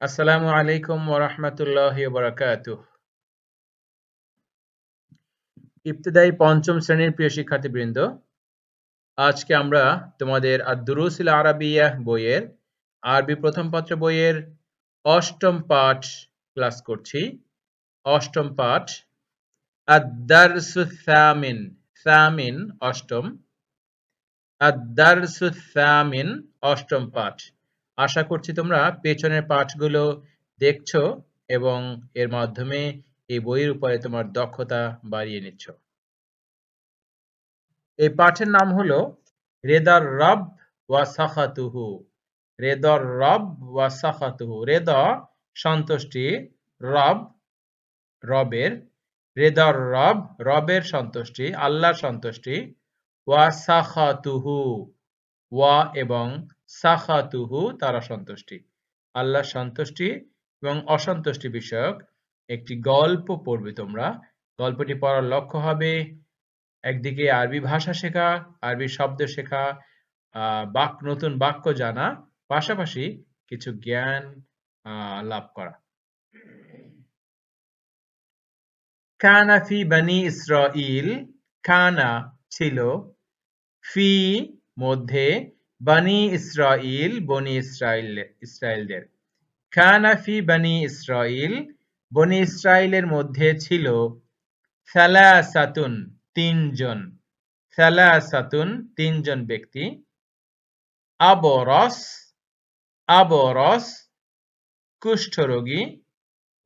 আসসালামু আলাইকুম ওরহমতুল্লাহি বারাকাতুহ। ইবতদায়ী পঞ্চম শ্রেণির প্রিয় শিক্ষার্থীবৃন্দ, আজকে আমরা তোমাদের আদ-দুরুসিল আরাবিয়া বইয়ের আরবি প্রথম পত্র বইয়ের অষ্টম পাঠ ক্লাস করছি। অষ্টম পাঠ আদ-দারসু থামিন থামিন অষ্টম আদ-দারসু অষ্টম পাঠ। আশা করছি তোমরা পেছনের পাঠগুলো দেখছ এবং এর মাধ্যমে এই বইয়ের উপরে তোমার দক্ষতা বাড়িয়ে নিচ্ছ। এই পাঠের নাম হলো রেদার রব ওয়া সাখাতুহু। রেদর রব ওয়া সাখাতুহু। রেদ সন্তুষ্টি, রব, রবের। রেদর রব, রবের সন্তুষ্টি, আল্লাহর সন্তুষ্টি। ওয়া সাখাতুহু। ওয়া এবং সাখাতুহু, তারা সন্তুষ্টি আল্লাহ সন্তুষ্টি এবং অসন্তুষ্টি বিষয়ক একটি গল্প পড়বে তোমরা। গল্পটি পড়ার লক্ষ্য হবে একদিকে আরবি ভাষা শেখা, আরবি শব্দ শেখা বাক, নতুন বাক্য জানা, পাশাপাশি কিছু জ্ঞান লাভ করা। কানা ফি বানি ইসরাইল কানা ছিল ফি মধ্যে বানি ইসরাইল বনি ইসরাইল ইসরায়েলদের খানা ফি বানি ইসরাইল বনি ইসরায়েলের মধ্যে ছিল সালাসাতুন, তিনজন। সালাসাতুন, তিনজন ব্যক্তি। আবরস আবরস, কুষ্ঠরোগী।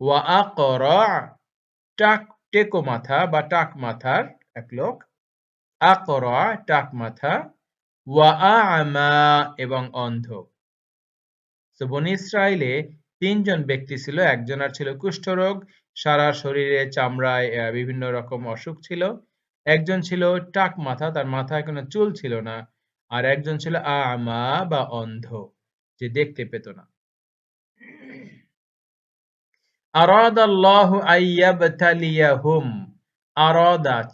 ওয়া আকরা, টাক টেকো মাথা বা টাক মাথার এক লোক। আকরা টাক মাথা ওয়া এবং অন্ধ। তো বনি ইসরায়েলে তিনজন ব্যক্তি ছিল, একজনের ছিল কুষ্ঠরোগ, সারা শরীরে চামড়ায় বিভিন্ন রকম অসুখ ছিল। একজন ছিল টাক মাথা, তার মাথায় কোনো চুল ছিল না। আর একজন ছিল আমা বা অন্ধ, যে দেখতে পেত না। আরাদাল্লাহু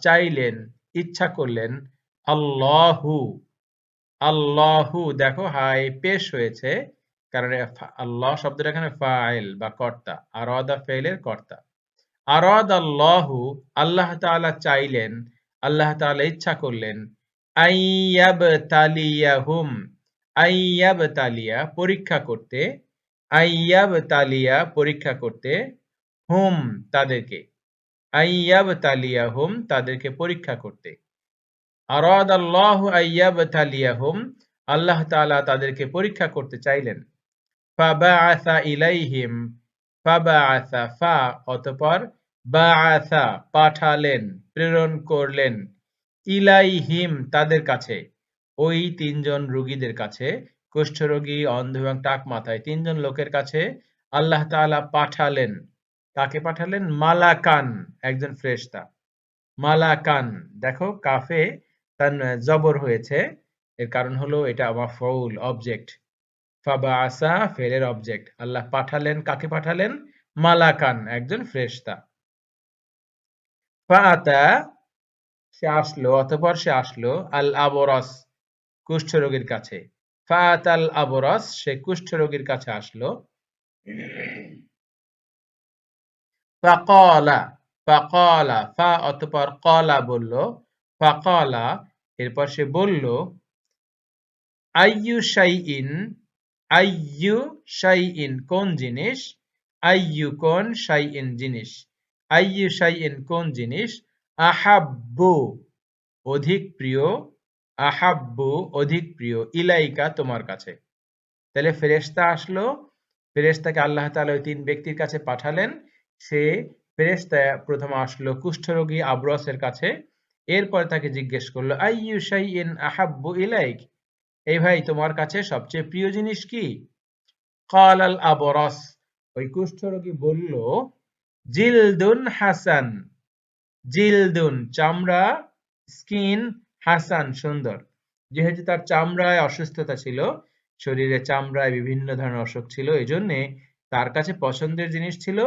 চাইলেন, ইচ্ছা করলেন, আল্লাহু আল্লাহু, দেখো হাই পেশ হয়েছে। কারণ আল্লাহ শব্দটা এখানে ফাইল বা কর্তা। আরাদা ফেলের কর্তা। আরাদ আল্লাহু আল্লাহ তাআলা চাইলেন, আল্লাহ তাআলা ইচ্ছা করলেন আইয়াব তালিয়াহুম আইয়াব তালিয়া পরীক্ষা করতে আইয়াব তালিয়া পরীক্ষা করতে হুম তাদেরকে আইয়াব তালিয়া হুম তাদেরকে পরীক্ষা করতে। আল্লাহ তাআলা তাদেরকে পরীক্ষা করতে চাইলেন। অতঃপর পাঠালেন, প্রেরণ করলেন। ইলাইহিম, তাদের কাছে। ওই তিনজন রোগীদের কাছে, কুষ্ঠরোগী, অন্ধ এবং টাক মাথায় তিনজন লোকের কাছে আল্লাহ তাআলা পাঠালেন। তাকে পাঠালেন? মালাকান, একজন ফ্রেশতা। মালাকান, দেখো, কাফে তার জবর হয়েছে। এর কারণ হলো এটা মাফউল অবজেক্ট ফাবাসা ফেলের অবজেক্ট আল্লাহ পাঠালেন, কাকে পাঠালেন? মালাকান, একজন ফ্রেশতা। ফাআতা, সে আসলো, অতঃপর সে আসলো আল আবরস কুষ্ঠরোগীর কাছে। ফাআত আল আবরস সে কুষ্ঠরোগীর কাছে আসলো। ফাকালা ফাকালা, ফা অতঃপর কলা বলল। ফাকালা এরপর সে বলল, আইয়ু শাইইন আইয়ু শাইইন কোন জিনিস? আইয়ু কোন শাইইন জিনিস? আইয়ু শাইইন কোন জিনিস? আহাব্বু, অধিক প্রিয়, আহাব্বু অধিক প্রিয়, ইলাইকা তোমার কাছে। তাহলে ফেরেশতা আসলো, ফেরেশতাকে আল্লাহ তাআলা ওই তিন ব্যক্তির কাছে পাঠালেন। সে ফেরেশতা প্রথমে আসলো কুষ্ঠরোগী আব্রসের কাছে। এরপরে তাকে জিজ্ঞেস করল, আইয়ু শাইইন আহাব্বু ইলাইক? এই ভাই, তোমার কাছে সবচেয়ে প্রিয় জিনিস কি? কাল আল আবরস। ওই কুষ্ঠরোগী বলল, জিলদুন হাসান, জিলদুন, চামড়া, স্কিন হাসান, সুন্দর। যেহেতু তার চামড়ায় অসুস্থতা ছিল, শরীরে চামড়ায় বিভিন্ন ধরনের অসুখ ছিল, এই জন্যে তার কাছে পছন্দের জিনিস ছিল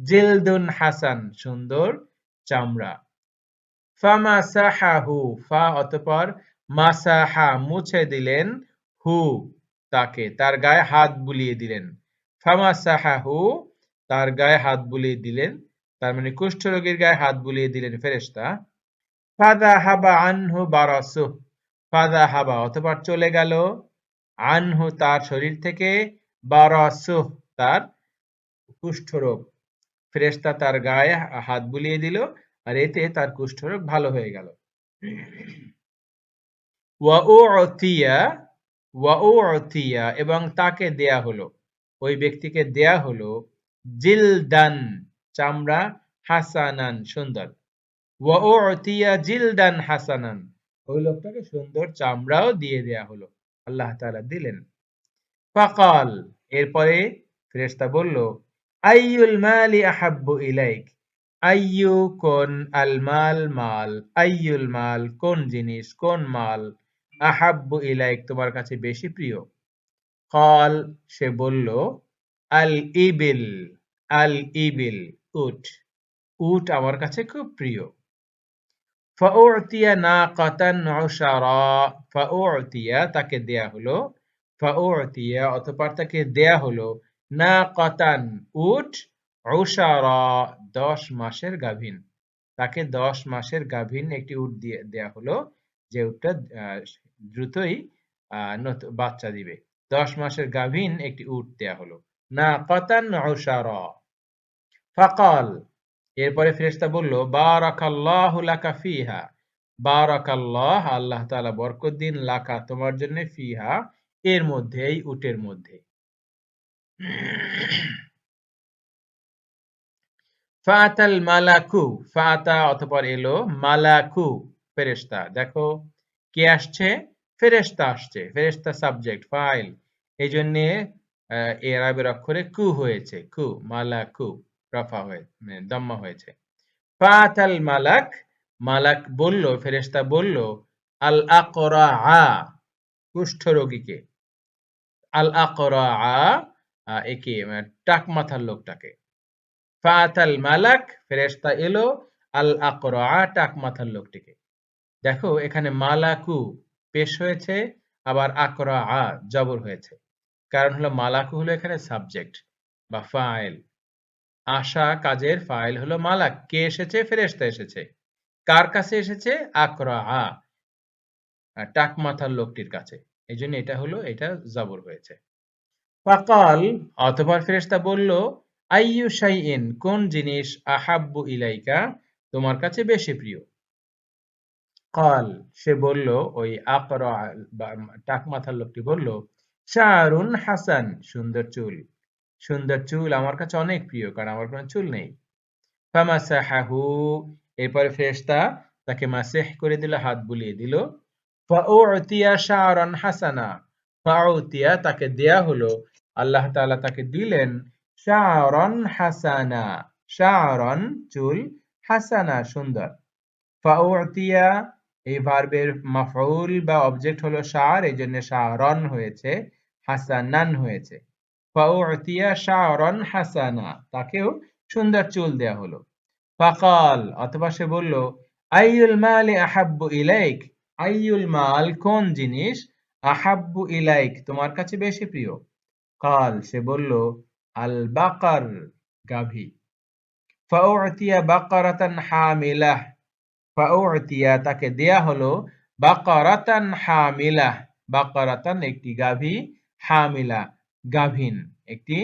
জিলদুন হাসান, সুন্দর চামড়া। ফামাসাহাহু, ফা অতঃপর মাসাহা মুছে দিলেন, হু তাকে, তার গায়ে হাত বুলিয়ে দিলেন। ফামাসাহাহু, তার গায়ে হাত বুলিয়ে দিলেন, তার মানে গায়ে হাত বুলিয়ে দিলেন ফেরেশতা। ফাদা হাবা আনহু বারাসুহ ফাদা হাবা অতঃপর চলে গেল। আনহু তার শরীর থেকে বারাসুহ, তার কুষ্ঠরোগ ফেরেশতা তার গায়ে হাত বুলিয়ে দিল আর এতে তার কুষ্ঠরোগ ভালো হয়ে গেল। এবং তাকে দেয়া হলো। ওই ব্যক্তিকে দেয়া হলো জিলদান, চামড়া হাসানান, সুন্দর। ওয়াউতিয়া জিলদান হাসানান। ওই লোকটাকে সুন্দর চামড়াও দিয়ে দেয়া হলো। আল্লাহ তাআলা দিলেন। ফাকাল, এরপরে ফেরেশতা বলল, আইয়ুল মালি আহাব্বু ইলাইক। আইয়ু কোন আল মাল মাল আইয়ুল মাল কোন জিনিস কোন মাল আহাব্বু ইলাইক তোমার কাছে বেশি প্রিয়। কল সে বলল আল ইবিল আল ইবিল উট উট আমার কাছে খুব প্রিয়। ফাউতিয়া না কাতান ফাউতিয়া তাকে দেয়া হলো ফাউতিয়া অতঃপর তাকে দেয়া হলো না কাতান উট উশারা দশ মাসের গাভীন। তাকে দশ মাসের গাভীন একটি উট দিয়ে, দেয়া হলো, যে উটটা দ্রুতই বাচ্চা দিবে। দশ মাসের গাভীন একটি উট দেয়া হলো। না কাতান ফাকাল। এরপরে ফেরেশতা বলল, বারাকাল্লাহু লাকা ফিহা। বারাকাল্লাহ, আল্লাহ তাআলা বরকত দিন লাকা তোমার জন্য ফিহা, এর মধ্যে, এই উটের মধ্যে। ফাতাল মালাকু, ফাতা অতঃপর এলো, মালাকু, ফেরেশতা। দেখো, কে আসছে? ফেরেশতা আসছে। ফেরেশতা সাবজেক্ট, ফাইল। এই জন্য এর আরবের অক্ষরে কু হয়েছে, কু, মালাকু, রফা হয়ে মানে দম্মা হয়েছে। ফাতাল মালাক মালাক বলল, ফেরেশতা বলল, আল আকরা কুষ্ঠ রোগীকে। আল আকরা একে মানে টাক মাথার লোকটাকে। ফাতাল মালাক, ফেরেশতা এলো, আল আকরা টাক মাথার লোকটিকে। দেখো, এখানে মালাকু পেশ হয়েছে, আবার আকরা জবর হয়েছে। কারণ হলো মালাকু হলো এখানে সাবজেক্ট বা ফাইল। আশা কাজের ফাইল হলো মালাক। কে এসেছে? ফেরেশতা এসেছে। কার কাছে এসেছে? আকরা টাক মাথার লোকটির কাছে। এই জন্য এটা হলো, এটা জবর হয়েছে। ফাকাল অথবা ফেরেশতা বলল আইয়ু শাইইন, কোন জিনিস আহাব্বু ইলাইকা? তোমার কাছে বেশি প্রিয়। কাল, সে বলল, ওই আকরা টাক মাথার লোকটি বলল, শাহরুন হাসান, সুন্দর চুল। সুন্দর চুল আমার কাছে অনেক প্রিয়, কারণ আমার কোনো চুল নেই। ফামাসাহাহু। এরপরে ফেরেশতা তাকে মাসেহ করে দিল, হাত বুলিয়ে দিল। ফাউতিয়া শাহরান হাসানা। ফাউতিয়া তাকে দেয়া হলো। আল্লাহ তাআলা তাকে দিলেন শাহরান হাসানা, শাহরান চুল হাসানা, সুন্দর। ফাউতিয়া, এই ভার্বের মাফউল বা অবজেক্ট হলো শার এই জন্য শাহরন হয়েছে, হাসানান হয়েছে। ফাউতিয়া শাহরন হাসানা, তাকেও সুন্দর চুল দেয়া হলো। ফাকাল, অথবা সে বলল, আইয়ুল মাল আহাব্বু ইলাইক? আইয়ুল মাল কোন জিনিস আহাব্বু ইলাইক? তোমার কাছে বেশি প্রিয়। কাল, সে বলল আল বাকার গাভী। ফাউতিয়া বাকারাতান হামিলাহ। ফাউতিয়া তাকে দেয়া হলো বাকারাতান হামিলাহ। বাকারাতান একটি গাভী, হামিলা গাভীন একটি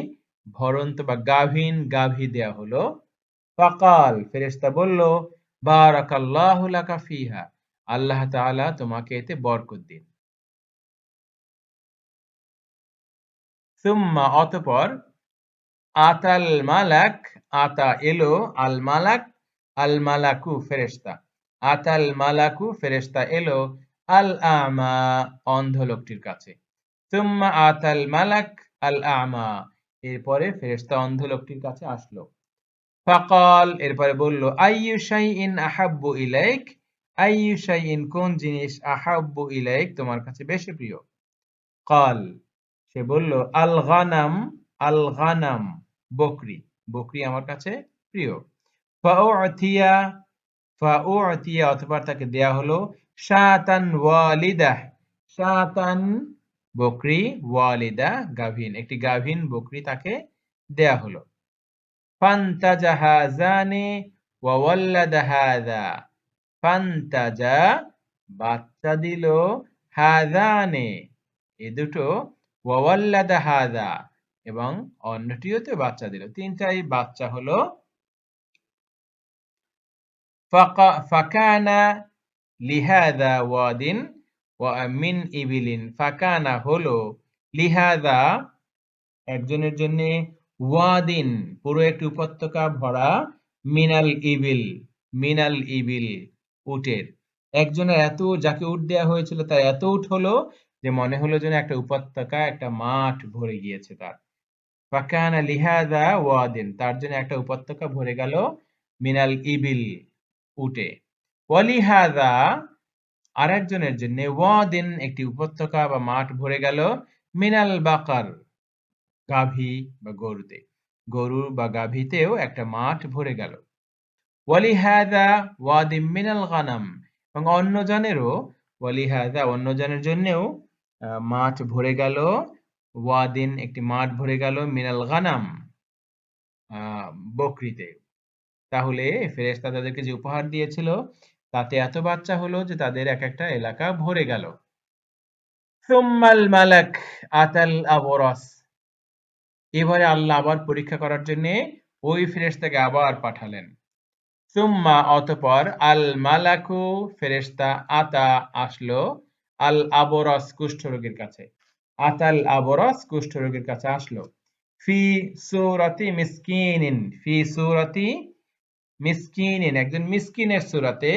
ভরন্ত বা গাভীন গাভী দেয়া হলো। ফাকাল, ফেরেশতা বলল, বারাকাল্লাহু লাকা ফিহা। আল্লাহ তাআলা তোমাকে এতে বরকত দিন। সুম্মা, অতপর আতাল মালাক, আতা এলো আল মালাক, আল মালাকু ফেরেশতা। আতাল মালাকু ফেরেশতা এলো আল আমা, অন্ধ লোকটির কাছে। সুম্মা আতাল মালাক, আল আমা। এরপরে ফেরেশতা অন্ধ লোকটির কাছে আসলো। ফাকাল, এরপরে বলল, আইয়ু শাইইন আহাব্বু ইলাইক? আইয়ু শাইইন, কোন জিনিস আহাব্বু ইলাইক তোমার কাছে বেশি প্রিয়? কাল, সে বলল আল গানাম আল গানাম বকরি বকরি আমার কাছে প্রিয়। অথবা তাকে দেয়া হলো শাতান ওয়ালিদাহ শাতান বকরি ওয়ালিদা একটি গাভিন বকরি তাকে দেয়া হলো। হাজানে ফান্তাজা বাচ্চা দিল হাজানে এ দুটো ওয়াল্লাদা এবং অন্যটিও বাচ্চা দিল। তিনটাই বাচ্চা হলো ফাকানা লিহাদা ওয়াদিন মিন ইবিলিন। ফাকানা হলো লিহাদা একজনের জন্য ওয়াদিন, পুরো একটি উপত্যকা ভরা মিনাল ইবিল মিনাল ইবিল উটের। একজনের এত যাকে উট দেওয়া হয়েছিল, তার এত উট হলো যে মনে হলো যেন একটা উপত্যকা, একটা মাঠ ভরে গিয়েছে তার। ফাকানা লিহাদা ওয়াদিন, তার জন্য একটা উপত্যকা ভরে গেল মিনাল ইবিল উটে। ওয়ালিহাদা আর একজনের জন্য ওয়াদিন একটি উপত্যকা বা মাঠ ভরে গেল মিনাল বাকার গাভী বা গরুতে। গরু বা গাভীতেও একটা মাঠ ভরে গেল। ওয়ালিহাদা ওয়াদিম মিনাল গানাম, এবং অন্যজনেরও ওয়ালিহাদা অন্যজনের জন্যও মাঠ ভরে গেল ওয়াদিন একটি মাঠ ভরে গেল মিনাল গানাম বকরিতে। তাহলে ফেরেশতা তাদেরকে যে উপহার দিয়েছিল, তাতে এত বাচ্চা হলো যে তাদের এক একটা এলাকা ভরে গেল। সুম্মাল মালাক আতাল আবরস। এবারে আল্লাহ আবার পরীক্ষা করার জন্য ওই ফেরেশতাকে আবার পাঠালেন। সুম্মা, অতপর আল মালাকু, ফেরেশতা আতা আসলো আল আবরস কুষ্ঠরোগীর কাছে। আতাল আবরস কুষ্ঠরোগীর কাছে আসলো। ফি সুরাতি মিসকিনিন, ফি সুরাতি মিসকিনিন, একজন মিসকিনের সুরাতে,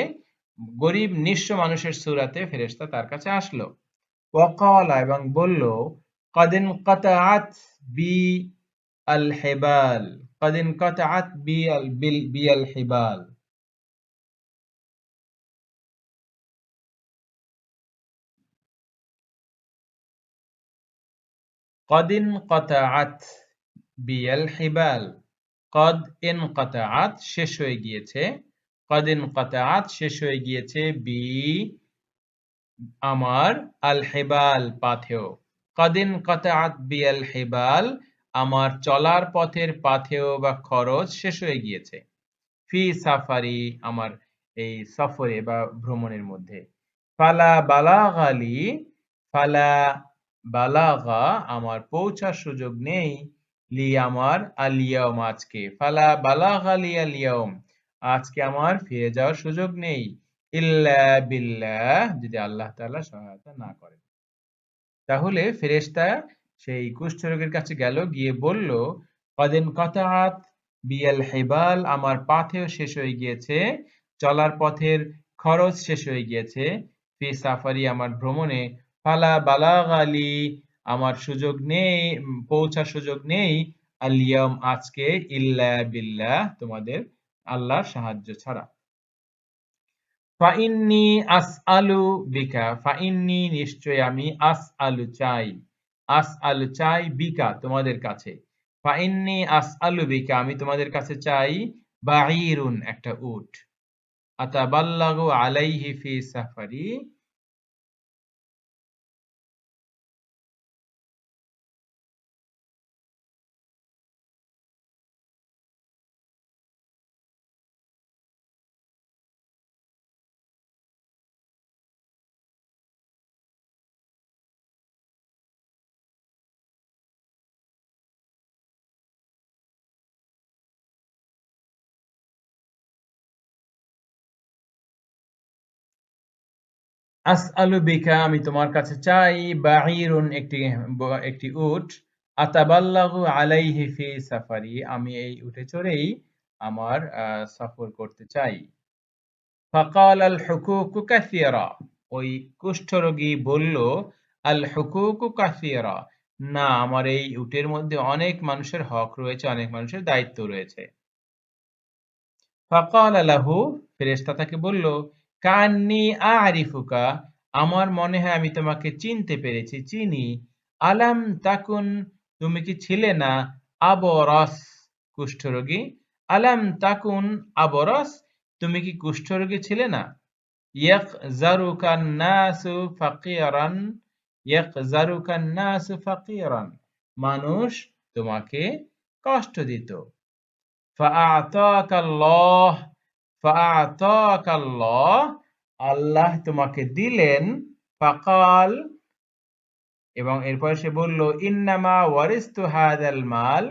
গরিব নিঃস্ব মানুষের সুরাতে ফেরেশতা তার কাছে আসলো। ওয়াকালা এবং বলল, কাদিন কাতাআত বি আল হিবাল, কাদিন কাতাআত বি আল বিল, বি আল হিবাল। কদিন কতাআত বিয়াল হিবাল কদ ইন কতাআত শেষ হয়ে গিয়েছে। কদ ইন কতাআত শেষ হয়ে গিয়েছে বি আমার আল পাথেও। কদিন কতাআত বি আল হেবাল আমার চলার পথের পাথেও বা খরচ শেষ হয়ে গিয়েছে। ফি সাফারি আমার এই সফরে বা ভ্রমণের মধ্যে। ফালা বালাগালি ফালা বালাগা, আমার পৌঁছার সুযোগ নেই, লি আমার আলিয়াম আজকে। ফালা বালাগা লি আলিয়াম আজকে আমার ফিরে যাওয়ার সুযোগ নেই। ইল্লা বিল্লাহ, যদি আল্লাহ তাআলা সহায়তা না করেন। তাহলে ফেরেশতা সেই কুষ্ঠরোগের কাছে গেল, গিয়ে বলল, কদিন কতাত বিয়াল হেবাল, আমার পাথেও শেষ হয়ে গিয়েছে, চলার পথের খরচ শেষ হয়ে গিয়েছে। ফি সাফারি আমার ভ্রমণে ফালা বালাগ আমার সুযোগ নেই পৌঁছার সুযোগ নেই। আলিয়াম আজকে ইল্লা বিল্লাহ, তোমাদের আল্লাহর সাহায্য ছাড়া। ফাইন্নি আস আলু বিকা ফাইন্নি নিশ্চয় আমি আস আলু চাই। আস আলু চাই বিকা, তোমাদের কাছে। ফাইন্নি আস আলু বিকা, আমি তোমাদের কাছে চাই বাহিরুন একটা উট। আতাবাল্লাগু আলাইহি ফি সাফারি আসআলু বিকা আমি তোমার কাছে চাই বাহিরুন একটি একটি উট। আতাবাল্লাহু আলাইহি ফি সাফারি, আমি এই উঠে চড়েই আমার সফর করতে চাই। ফাকাল আল হুকুকু কাসিরা, ওই কুষ্ঠরোগী বলল, আল হুকুকু কাসিরা, না, আমার এই উটের মধ্যে অনেক মানুষের হক রয়েছে, অনেক মানুষের দায়িত্ব রয়েছে। ফাকাল আলাহু ফেরেশতা তাকে বলল কান্নি আরিফুকা, আমার মনে হয় আমি তোমাকে চিনতে পেরেছি, চিনি। আলাম তাকুন, তুমি কি ছিলে না? আবরস, কুষ্ঠরোগী। আলাম তাকুন, আবরস, তুমি কি কুষ্ঠরোগী ছিলে না? ইয়াক জারুকান নাসু ফাকিরান ইয়াক জারুকান নাসু ফাকিরান। মানুষ তোমাকে কষ্ট দিত। ফাআতাকাল্লাহ ফাআতাকাল্লাহ এবং এরপরে সে বলল, ইন্নামা ওয়ারিস্তু হাদাল মাল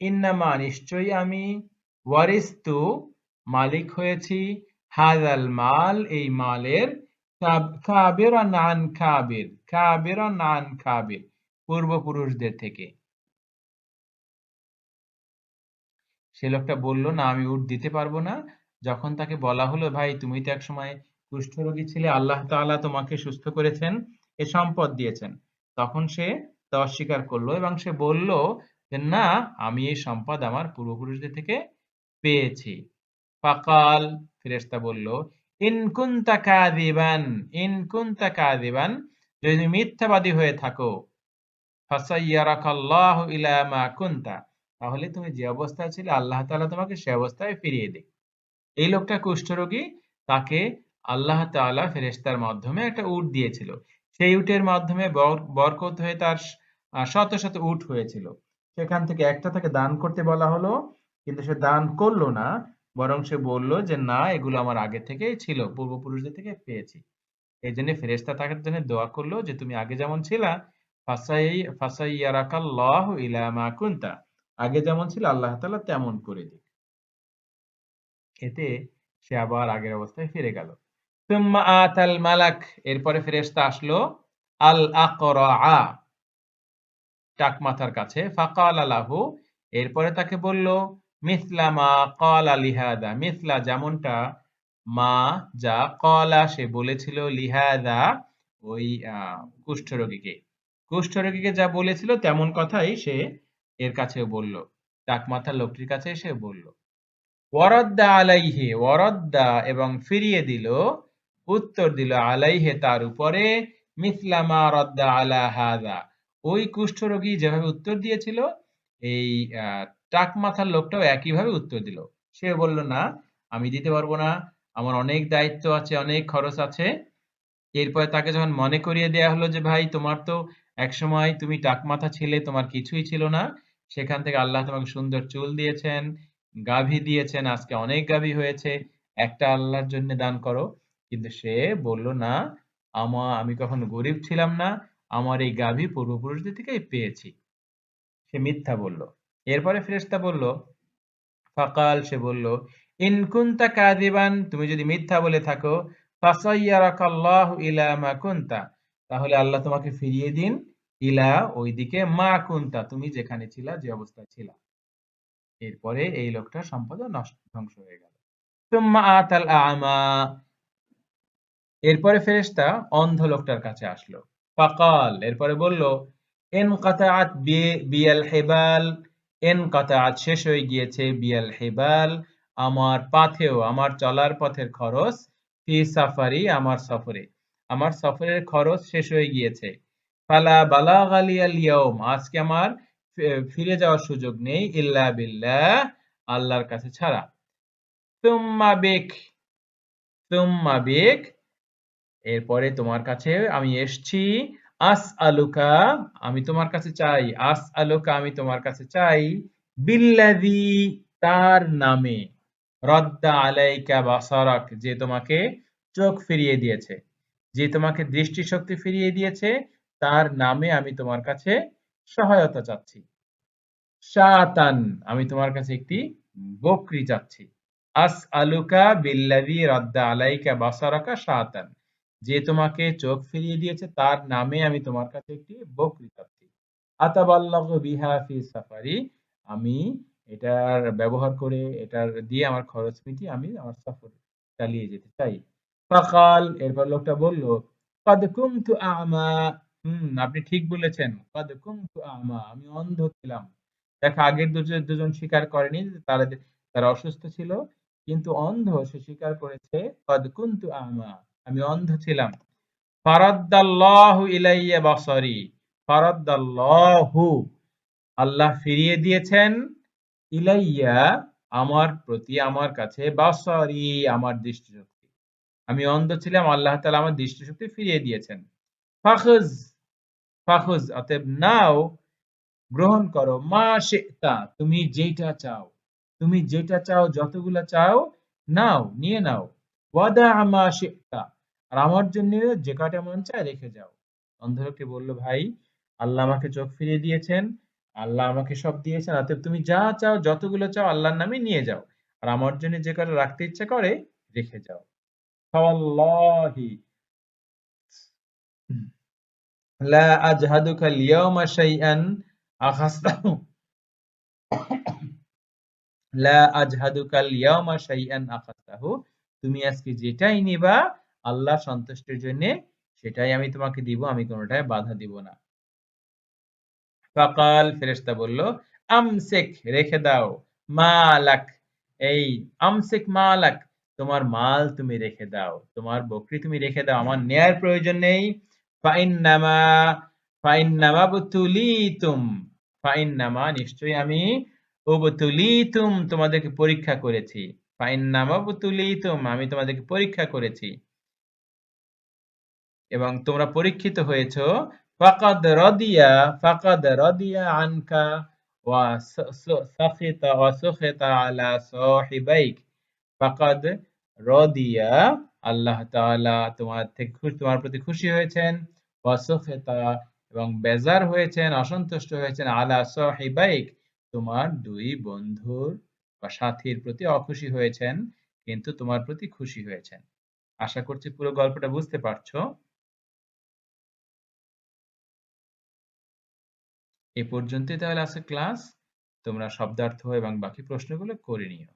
ইন্নামা নিশ্চয়ই আমি ওয়ারিস্তু মালিক হয়েছি, হাদাল মাল, এই মালের কাবির নান কাবির কাবির নান কাবির, পূর্বপুরুষদের থেকে। সে লোকটা বলল, না, আমি উঠ দিতে পারব না যখন তাকে বলা হলো, ভাই, তুমি তো এক সময় কুষ্ঠরোগী ছিলে, আল্লাহ তাআলা তোমাকে সুস্থ করেছেন, এ সম্পদ দিয়েছেন। তখন সে তা অস্বীকার করল এবং সে বলল যে, না, আমি এই সম্পদ আমার পূর্বপুরুষদের থেকে পেয়েছি। ফাকাল, ফেরেশতা বলল, ইন কুনতা কাযিবান, ইন কুনতা কাযিবান, যদি মিথ্যাবাদী হয়ে থাকো, ফাসাইয়ারাকাল্লাহু ইলা মা কুনতা, তাহলে তুমি যে অবস্থায় ছিলে, আল্লাহ তাআলা তোমাকে সে অবস্থায় ফিরিয়ে দেয় এই লোকটা কুষ্ঠরোগী, তাকে আল্লাহ তাআলা ফেরেশতার মাধ্যমে একটা উট দিয়েছিল। সেই উটের মাধ্যমে বরকত হয়ে তার শত শত উট হয়েছিল। সেখান থেকে একটা তাকে দান করতে বলা হলো, কিন্তু সে দান করল না, বরং সে বলল যে, না, এগুলো আমার আগে থেকেই ছিল, পূর্বপুরুষদের থেকে পেয়েছি। এই জন্য ফেরেস্তা তাকে জন্য দোয়া করল যে, তুমি আগে যেমন ছিলা, ফাসাই, ফাসাইয়ারাকাল্লাহু ইলা মা কুনতা, আগে যেমন ছিল, আল্লাহ তাআলা তেমন করে দিক। এতে সে আবার আগের অবস্থায় ফিরে গেল। আতাল মালাক, এরপরে আসলো, আল আকরা টাক মাথার কাছে, ফাকাল আলাহু এরপরে তাকে বলল মা কলা লিহাদা যেমনটা মা যা কলা সে বলেছিল লিহাদা ওই কুষ্ঠরোগীকে। কুষ্ঠরোগীকে যা বলেছিল তেমন কথাই সে এর কাছেও বলল। টাক মাথার লোকটির কাছে এসে বলল ওয়ারদ্দা আলাইহে, ওয়ারদ্দা এবং ফিরিয়ে দিল, উত্তর দিল আলাইহে তার উপরে মিসলামা রদ্দা আলা ওই কুষ্ঠরোগী যেভাবে উত্তর দিয়েছিল, এই টাক মাথার লোকটাও একইভাবে উত্তর দিল। সে বলল, না, আমি দিতে পারব না, আমার অনেক দায়িত্ব আছে, অনেক খরচ আছে। এরপরে তাকে যখন মনে করিয়ে দেয়া হলো যে, ভাই, তোমার তো এক সময় তুমি টাক মাথা ছিলে, তোমার কিছুই ছিল না। সেখান থেকে আল্লাহ তোমাকে সুন্দর চুল দিয়েছেন গাভী দিয়েছেন, আজকে অনেক গাভী হয়েছে, একটা আল্লাহর জন্য দান করো। কিন্তু সে বলল, না, আমা, আমি কখনো গরিব ছিলাম না, আমার এই গাভী পূর্বপুরুষদের থেকেই পেয়েছি। সে মিথ্যা বলল। এরপরে ফেরেশতা বলল, ফাকাল, সে বলল, ইন কুনতা কাযিবান, তুমি যদি মিথ্যা বলে থাকো ইলা মা তাহলে আল্লাহ তোমাকে ফিরিয়ে দিন, ইলা ওইদিকে মা কুনতা, তুমি যেখানে ছিলা, যে অবস্থায় ছিলা। এরপরে এই লোকটার সম্পদ নষ্ট, ধ্বংস হয়ে গেল। এরপরে ফেরেশতা অন্ধ লোকটার কাছে আসলো। ফাকাল, এরপরে বলল, এন কাতাআত বিয়াল হেবাল, এন কাতাআত শেষ হয়ে গিয়েছে বিয়াল হেবাল, আমার পাথেও, আমার চলার পথের খরচ, ফি সাফারি, আমার সফরে, আমার সফরের খরচ শেষ হয়ে গিয়েছে। ফালা বালা আলিয়াল ইয়াউম, আজকে আমার ফিরে যাওয়ার সুযোগ নেই, ইল্লা বিল্লাহ, আল্লাহর কাছে ছাড়া। তুম্মা বেক তুম্মা বেক, এরপরে তোমার কাছে আমি এসছি। আস আলুকা আমি তোমার কাছে চাই। আস আলুকা আমি তোমার কাছে চাই। বিল্লাদি তার নামে। রদ্দা আলাইকা বাসারাক, যে তোমাকে চোখ ফিরিয়ে দিয়েছে। যে তোমাকে দৃষ্টিশক্তি ফিরিয়ে দিয়েছে, তার নামে আমি তোমার কাছে সহায়তা চাচ্ছি। শাতান আমি তোমার কাছে একটি বকরি চাচ্ছি। আস আলুকা বিল্লাদি রদ্দা আলাইকা বাসারাকা শাতান যে তোমাকে চোখ ফিরিয়ে দিয়েছে, তার নামে আমি তোমার কাছে একটি বকরি চাচ্ছি। আতাবাল্লাহ বিহা ফি সাফারি, আমি এটার ব্যবহার করে, এটার দিয়ে আমার খরচ মিটিয়ে আমি আমার সফর চালিয়ে যেতে চাই। ফাকাল, এরপর লোকটা বলল, কদ কুমতু আমা হুম, আপনি ঠিক বলেছেন। আমি অন্ধ ছিলাম। দেখো, আগের দুজন স্বীকার করেনি তারা তারা অসুস্থ ছিল। কিন্তু অন্ধ সে স্বীকার করেছে কদ কুমতু আমা, আমি অন্ধ ছিলাম। ইলাইয়া আল্লাহ ফিরিয়ে দিয়েছেন, ইলাইয়া, আমার প্রতি, আমার কাছে বাসারি, আমার দৃষ্টিশক্তি। আমি অন্ধ ছিলাম, আল্লাহ তাআলা আমার দৃষ্টিশক্তি ফিরিয়ে দিয়েছেন। ফাখুজ। ফাখুজ অতএব নাও গ্রহণ করো। মা শিতা, তুমি যেটা চাও, তুমি যেটা চাও, যতগুলা চাও, নাও, নিয়ে নাও। ওয়াদা মা শিতা, আর আমার জন্য যে কটা মন চায় রেখে যাও। অন্ধকে বলল, ভাই, আল্লাহ আমাকে চোখ ফিরিয়ে দিয়েছেন, আল্লাহ আমাকে সব দিয়েছেন, অতএব তুমি যা চাও, যতগুলো চাও, আল্লাহর নামে নিয়ে যাও। আর আমার জন্য যে কটা রাখতে ইচ্ছা করে, রেখে যাও। ফাওয়াল্লাহি। লা আজহাদুকা আল-ইয়াওমা শাইআন আখাস্তাহু। লা আজহাদুকা আল-ইয়াওমা শাইআন আখাস্তাহু। তুমি আজকে যেটাই নিবা, আল্লাহ সন্তুষ্টির জন্য সেটাই আমি তোমাকে দিব, আমি কোনোটায় বাধা দিব না। ফাকাল, ফেরেশতা বলল, আমসিক, রেখে দাও, মালাক। এই, আমসিক, মালাক, তোমার মাল তুমি রেখে দাও, তোমার বকরি তুমি রেখে দাও, আমার নেয়ার প্রয়োজন নেই। তোমাদেরকে পরীক্ষা করেছি। আমি তোমাদেরকে পরীক্ষা করেছি। এবং তোমরা পরীক্ষিত হয়েছো, ফাকাদ রাদিয়া ফাকাদ রাদিয়া আনকা, ওয়া সাখিতা, ওয়া সুখিতা আলা আল্লাহ তাআলা তোমার থেকে তোমার প্রতি খুশি হয়েছেন। ওয়া এবং বেজার হয়েছেন, অসন্তুষ্ট হয়েছেন আলা সাহিবাইক। তোমার দুই বন্ধুর বা সাথীর প্রতি অখুশি হয়েছেন, কিন্তু তোমার প্রতি খুশি হয়েছেন। আশা করছি পুরো গল্পটা বুঝতে পারছ। এ পর্যন্তই তাহলে আছে ক্লাস। তোমরা শব্দার্থ এবং বাকি প্রশ্নগুলো করে নিও।